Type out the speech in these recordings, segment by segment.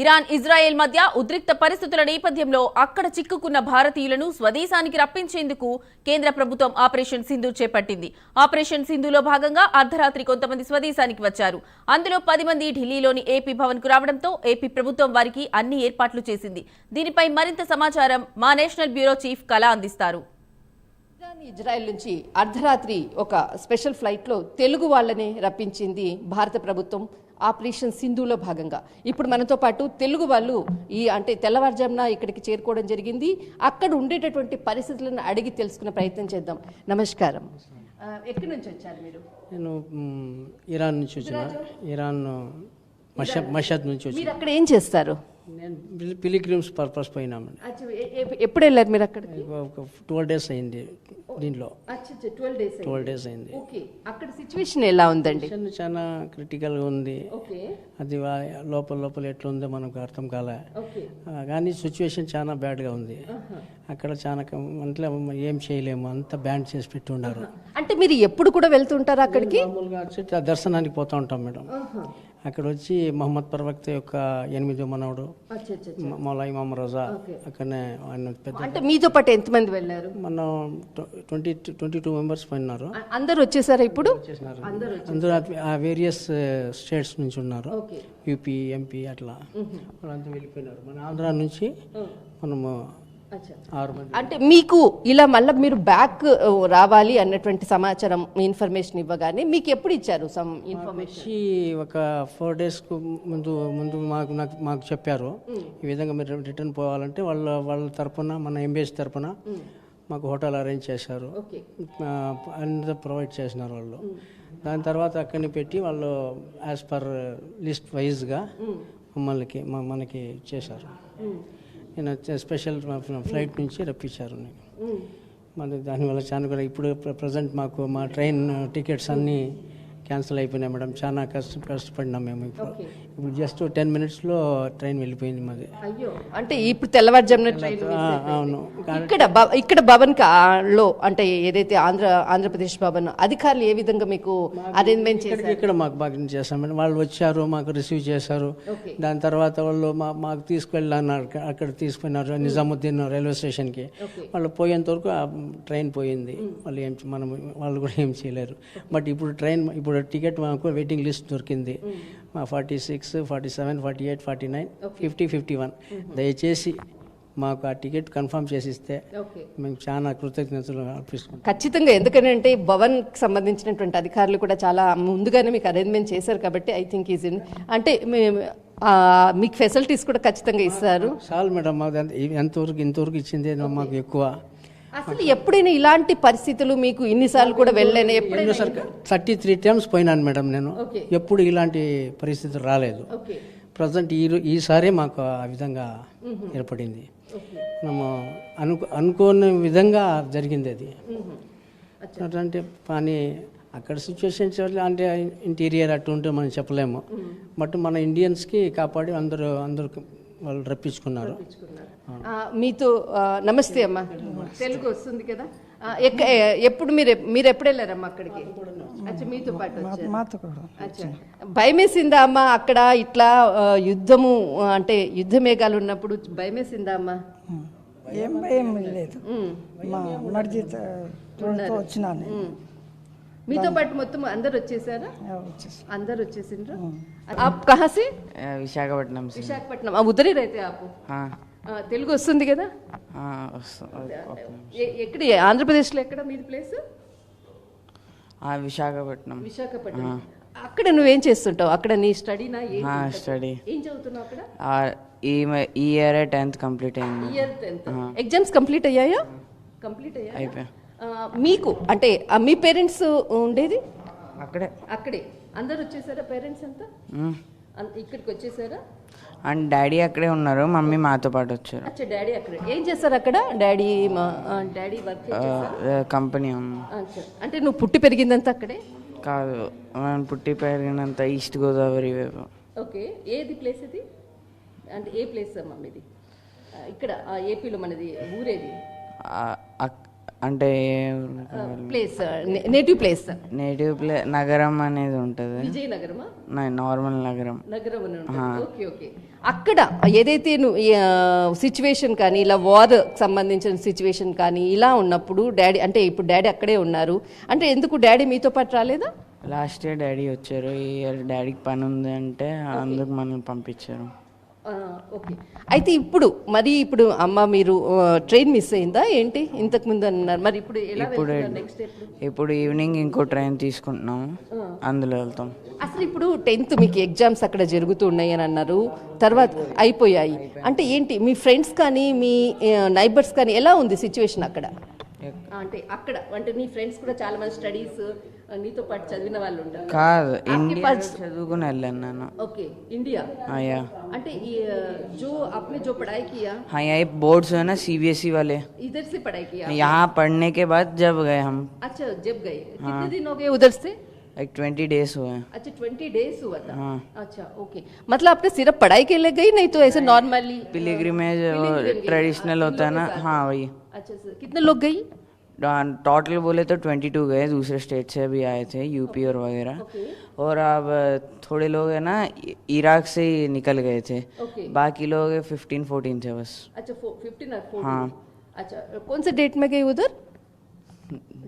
Iran Israel మధ్య ఉద్రిక్త పరిస్థితుల నేపథ్యంలో అక్కడ చిక్కుకున్న భారతీయులను స్వదేశానికి రప్పించేందుకు కేంద్ర ప్రభుత్వం ఆపరేషన్ సింధు చేపట్టింది. ఆపరేషన్ సింధులో భాగంగా అర్ధరాత్రి కొంతమంది స్వదేశానికి వచ్చారు. అందులో పది మంది ఢిల్లీలోని ఏపీ భవన్కు రావడంతో ఏపీ ప్రభుత్వం వారికి అన్ని ఏర్పాట్లు చేసింది. దీనిపై మరింత సమాచారం మా నేషనల్ బ్యూరో చీఫ్ కళ అందిస్తారు. ఇరాన్ ఇజ్రాయెల్ నుంచి అర్ధరాత్రి ఒక స్పెషల్ ఫ్లైట్లో తెలుగు వాళ్ళని రప్పించింది భారత ప్రభుత్వం. ఆపరేషన్ సింధులో భాగంగా. ఇప్పుడు మనతో పాటు తెలుగు వాళ్ళు ఈ అంటే తెల్లవారుజామున ఇక్కడికి చేరుకోవడం జరిగింది. అక్కడ ఉండేటటువంటి పరిస్థితులను అడిగి తెలుసుకునే ప్రయత్నం చేద్దాం. నమస్కారం. ఎక్కడి నుంచి వచ్చారు మీరు? నేను ఇరాన్ నుంచి వచ్చిన. ఇరాన్ మషద్ మషద్ నుంచి వచ్చి మీరు అక్కడ ఏం చేస్తారు? నేను పిలి- పిలిగ్రిమ్స్ పర్పస్ పోయినామండి. ఎప్పుడు వెళ్ళారు మీరు అక్కడికి? ఒక ట్వెల్వ్ డేస్ అయింది దీంట్లో. ట్వెల్వ్ డేస్ ట్వెల్వ్ డేస్ అయింది. ఓకే అక్కడ సిచ్యువేషన్ ఎలా ఉందండి? చాలా క్రిటికల్గా ఉంది. ఓకే. అది లోపల లోపల ఎట్లా ఉందో మనకు అర్థం కాలే. కానీ సిచ్యువేషన్ చాలా బ్యాడ్గా ఉంది. అక్కడ చాలా అంటే ఏం చేయలేము అంత బ్యాండ్ చేసి పెట్టి ఉన్నారు అంటే మీరు ఎప్పుడు కూడా వెళ్తుంటారా అక్కడికి? దర్శనానికి పోతూ ఉంటాం మేడం. అక్కడ వచ్చి మహమ్మద్ ప్రవక్త యొక్క ఎనిమిదో మనవడు మౌలాయి మహమ్మద్ రోజా అక్కడనే ఆయన పెద్ద అంటే మీతో పాటు ఎంతమంది వెళ్ళారు? మనం ట్వంటీ ట్వంటీ టూ మెంబర్స్ పోయినారు. అ- అందరూ వచ్చేసారా ఇప్పుడు? అందరూ ఆ- వేరియస్ స్టేట్స్ నుంచి ఉన్నారు. యూపీ ఎంపీ అట్లా. వాళ్ళంతా వెళ్ళిపోయినారు. మన ఆంధ్ర నుంచి మనము అంటే మీకు ఇలా మళ్ళీ మీరు బ్యాక్ రావాలి అన్నటువంటి సమాచారం ఇన్ఫర్మేషన్ ఇవ్వగానే మీకు ఎప్పుడు ఇచ్చారు సమ్ ఇన్ఫర్మేషన్ ఒక ఫోర్ డేస్కు ముందు ముందు మాకు నాకు మాకు చెప్పారు. ఈ విధంగా మీరు రిటర్న్ పోవాలంటే వాళ్ళ వాళ్ళ తరపున మన ఎంబీఎస్ తరపున మాకు హోటల్ అరేంజ్ చేశారు. అంతా ప్రొవైడ్ చేసినారు వాళ్ళు. దాని తర్వాత అక్కడిని పెట్టి వాళ్ళు యాజ్ పర్ లిస్ట్ వైజ్గా మమ్మల్ని మనకి చేశారు. నేను స్పెషల్ ఫ్లైట్ నుంచి రప్పించారు నేను మరి దానివల్ల చాలా కూడా ఇప్పుడు ప్రజెంట్ మాకు మా ట్రైన్ టికెట్స్ అన్నీ క్యాన్సిల్ అయిపోయినాయి మేడం. చాలా కష్ట కష్టపడినాం మేము ఇప్పుడు. ఇప్పుడు జస్ట్ టెన్ మినిట్స్లో ట్రైన్ వెళ్ళిపోయింది మాది. అయ్యో. అంటే ఇప్పుడు తెల్లవారుజామున ట్రైన్ అవును. ఇక్కడ ఇక్కడ భవన్లో అంటే ఏదైతే ఆంధ్ర ఆంధ్రప్రదేశ్ భవన్ అధికారులు ఏ విధంగా మీకు అరేంజ్మెంట్ చేశారు? ఇక్కడ మాకు బాగా చేస్తాం మేడం. వాళ్ళు వచ్చారు మాకు రిసీవ్ చేశారు. దాని తర్వాత వాళ్ళు మా మాకు తీసుకెళ్ళన్నారు అక్కడ తీసుకున్నారు నిజాముద్దీన్ రైల్వే స్టేషన్కి. వాళ్ళు పోయేంత వరకు ఆ ట్రైన్ పోయింది. వాళ్ళు ఏం మనం వాళ్ళు కూడా ఏం చేయలేరు. బట్ ఇప్పుడు ట్రైన్ ఇప్పుడు టికెట్ మాకు వెయిటింగ్ లిస్ట్ దొరికింది. మా forty six forty seven forty eight forty nine fifty fifty one. దయచేసి మాకు ఆ టికెట్ కన్ఫర్మ్ చేసిస్తే మేము చాలా కృతజ్ఞతలు అర్పిస్తున్నాం. ఖచ్చితంగా ఎందుకంటే భవన్ సంబంధించినటువంటి అధికారులు కూడా చాలా ముందుగానే మీకు అరేంజ్మెంట్ చేశారు కాబట్టి ఐ థింక్ ఈజ్ అంటే మీకు ఫెసిలిటీస్ కూడా ఖచ్చితంగా ఇస్తారు. చాలు మేడం మాకు ఎంత- ఎంతవరకు ఇంతవరకు ఇచ్చింది మాకు ఎక్కువ. అసలు ఎప్పుడైనా ఇలాంటి పరిస్థితులు మీకు ఇన్నిసార్లు కూడా వెళ్ళాను ఎప్పుడైనా థర్టీ త్రీ టైమ్స్ పోయినాను మేడం నేను. ఎప్పుడు ఇలాంటి పరిస్థితి రాలేదు. ప్రజెంట్ ఈ ఈసారి మాకు ఆ విధంగా ఏర్పడింది. మనము అనుకో అనుకోని విధంగా జరిగింది అది. అంటే కానీ అక్కడ సిచ్యువేషన్స్ అంటే ఇంటీరియర్ అటు ఉంటే మనం చెప్పలేము. బట్ మన ఇండియన్స్కి కాపాడి అందరూ అందరూ వాళ్ళు రప్పించుకున్నారు. ఆ, మీతో నమస్తే అమ్మా. తెలుగు వస్తుంది కదా. ఎప్పుడు మీరు మీరు ఎప్పుడు వెళ్ళారమ్మా అక్కడికి? అచ్చా మీతో పాటు భయమేసిందా అమ్మా అక్కడ ఇట్లా యుద్ధము అంటే యుద్ధ మేఘాలు ఉన్నప్పుడు భయమేసిందా అమ్మా? ఏం భయం లేదు. మా వచ్చినాను. మీతో పాటు మొత్తం అందరు వచ్చేసారా? అందరు వచ్చేసిండ్రు? కహసి? విశాఖపట్నం విశాఖపట్నం. ఉదరి రైతే ఆపు. తెలుగు వస్తుంది కదా? ఎక్కడ ఆంధ్రప్రదేశ్లో ఎక్కడ మీది ప్లేస్? విశాఖపట్నం. విశాఖపట్నం. అక్కడ నువ్వేం చేస్తుంటావు? అక్కడ నీ స్టడీనా? స్టడీ. ఏం చదువుతున్నావు అక్కడ? ఈ ఇయర్ టెన్త్ కంప్లీట్ అయింది. Year tenth. ఎగ్జామ్స్ కంప్లీట్ అయ్యాయా? కంప్లీట్ అయ్యాయి? అయిపోయా. మీకు అంటే మీ పేరెంట్స్ ఉండేది? అక్కడే. అక్కడే. అందరు వచ్చేసారా పేరెంట్స్ అంతా? మ్మ్. ఇక్కడికి వచ్చేసారా? అండ్ డాడీ అక్కడే ఉన్నారు మమ్మీ మాతో పాటు వచ్చారు. అచ్చా డాడీ అక్కడ. ఏం చేస్తారు అక్కడ? డాడీ మా డాడీ వర్క్ కంపెనీ అంటే నువ్వు పుట్టి పెరిగిందంతా అక్కడే? కాదు మనం పుట్టి పెరిగినంత ఈస్ట్ గోదావరి వైపు. ఓకే. ఏది ప్లేస్ ఇది? అంటే ఏ ప్లేస్ అమ్మా మీది? ఆ, ఇక్కడ ఏపీలో మనది ఊరేది? అంటే place native place native place Nagaram అనేది ఉంటుంది. విజయనగరమా? Normal Nagaram. Nagaram. Okay okay. అక్కడ ఏదైతే సిచ్యువేషన్ కానీ ఇలా వార్ సంబంధించిన సిచ్యువేషన్ కానీ ఇలా ఉన్నప్పుడు డాడీ అంటే ఇప్పుడు డాడీ అక్కడే ఉన్నారు. అంటే ఎందుకు డాడీ మీతో పాటు రాలేదా? లాస్ట్ ఇయర్ డాడీ వచ్చారు. ఈ ఇయర్ డాడీకి పని ఉంది అంటే అందుకు మనల్ని పంపించారు. ఓకే. అయితే ఇప్పుడు మరి ఇప్పుడు అమ్మ మీరు ట్రైన్ మిస్ అయిందా? ఏంటి? ఇంతకు ముందు అన్నారు. మరి ఇప్పుడు ఎలా ఇప్పుడు ఇప్పుడు ఈవినింగ్ ఇంకో ట్రైన్ తీసుకుంటున్నాము. అందులో వెళ్తాం. అసలు ఇప్పుడు టెన్త్ మీకు ఎగ్జామ్స్ అక్కడ జరుగుతున్నాయి అని అన్నారు. తర్వాత అయిపోయాయి. అంటే ఏంటి? మీ ఫ్రెండ్స్ కానీ మీ నైబర్స్ కానీ ఎలా ఉంది సిచ్యువేషన్ అక్కడ? అంటే అక్కడ అంటే నీ ఫ్రెండ్స్ కూడా చాలా మంది స్టడీస్ నీతో పాటు చదివిన వాళ్ళు ఉంటారు కాదు ఇండియా చదువుకుని వెళ్ళాను నేను ओके इंडिया आया అంటే ఈ जो आपने जो पढ़ाई किया हाँ यहाँ बोर्ड्स है ना सीबीएसई वाले इधर से पढ़ाई किया यहाँ पढ़ने के बाद जब गए हम अच्छा जब गए कितने दिन हो गए उधर से एक ट्वेंटी डेज हुए हैं अच्छा ट्वेंटी डेज हुआ था हाँ अच्छा ओके मतलब आपने सिर्फ पढ़ाई के लिए गई नहीं तो ऐसे नॉर्मली पिलीग्रिमेज ट्रेडिशनल होता है ना हाँ वही अच्छा सर कितने लोग गई टोटल बोले तो ट्वेंटी टू गए दूसरे स्टेट से भी आए थे यूपी और वगैरह। और अब थोड़े लोग है ना इराक से ही निकल गए थे। बाकी लोग फिफ्टीन फोर्टीन थे बस। अच्छा फिफ्टीन और फोर्टीन हाँ। अच्छा कौन से डेट में गए उधर?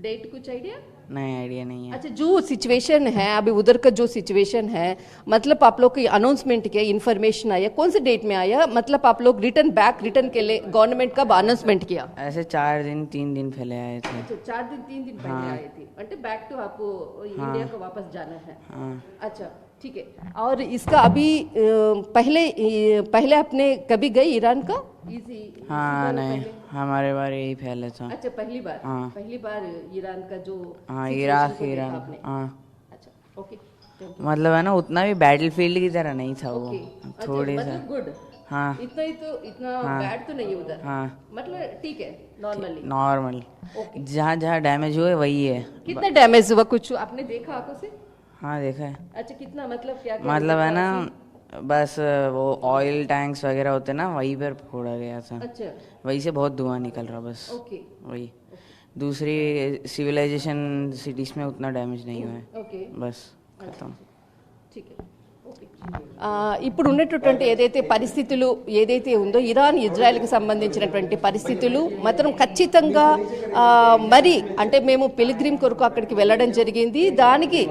डेट कुछ आइडिया नहीं आइडिया नहीं है। अच्छा जो सिचुएशन है अभी उधर का जो सिचुएशन है मतलब आप लोग की अनाउंसमेंट किया इन्फॉर्मेशन आया कौन से डेट में आया? मतलब आप लोग रिटर्न बैक रिटर्न के लिए गवर्नमेंट कब अनाउंसमेंट किया? ऐसे चार दिन तीन दिन पहले आए थे। अच्छा चार दिन तीन दिन पहले आए थे। అంటే बैक टू आपको इंडिया को वापस जाना है। हाँ। अच्छा ठीक है। और इसका अभी पहले पहले आपने कभी गए ईरान का? इसी हाँ नहीं हमारे बार यही फैले था अच्छा पहली बार हाँ। पहली बार ईरान का जो हाँ इराक ईरान हाँ। अच्छा ओके मतलब है ना उतना भी बैटल फ़ील्ड की तरह नहीं था वो। अच्छा, थोड़ी सा। मतलब गुड हाँ। इतना ही तो इतना बैड तो नहीं उधर हाँ। मतलब ठीक है नॉर्मली नॉर्मल जहाँ जहाँ डैमेज हुए वही है। कितना डैमेज हुआ कुछ आपने देखा आँखों से? हाँ देखा है। अच्छा कितना मतलब क्या मतलब है ना बस वो ऑयल टैंक्स वगैरह होते ना वहीं पर फोड़ा गया था। अच्छा। वहीं से बहुत धुआँ निकल रहा बस। ओके। वही। दूसरी सिविलाइजेशन सिटीज़ में उतना डैमेज नहीं हुआ है। ओके। बस खत्म। ठीक है। ఇప్పుడు ఉన్నటువంటి ఏదైతే పరిస్థితులు ఏదైతే ఉందో ఇరాన్ ఇజ్రాయెల్కి సంబంధించినటువంటి పరిస్థితులు మాత్రం ఖచ్చితంగా మరి అంటే మేము పిలిగ్రిమ్ కొరకు అక్కడికి వెళ్ళడం జరిగింది. దానికి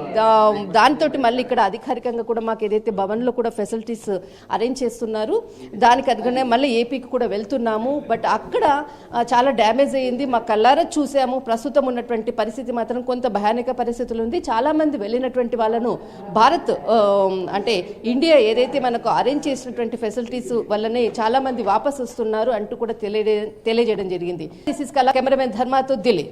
దానితో మళ్ళీ ఇక్కడ అధికారికంగా కూడా మాకు ఏదైతే భవన్లో కూడా ఫెసిలిటీస్ అరేంజ్ చేస్తున్నారు దానికి అనుగుణంగా మళ్ళీ ఏపీకి కూడా వెళ్తున్నాము. బట్ అక్కడ చాలా డ్యామేజ్ అయ్యింది. మా కల్లారా చూసాము. ప్రస్తుతం ఉన్నటువంటి పరిస్థితి మాత్రం కొంత భయానక పరిస్థితులు ఉంది. చాలామంది వెళ్ళినటువంటి వాళ్ళను భారత్ అంటే ఇండియా ఏదైతే మనకు అరేంజ్ చేసినటువంటి ఫెసిలిటీస్ వల్లనే చాలా మంది వాపస్ వస్తున్నారు అంటూ కూడా తెలియ తెలియజేయడం జరిగింది. దిస్ ఇస్ కలా కెమెరామెన్ ధర్మాతో ఢిల్లీ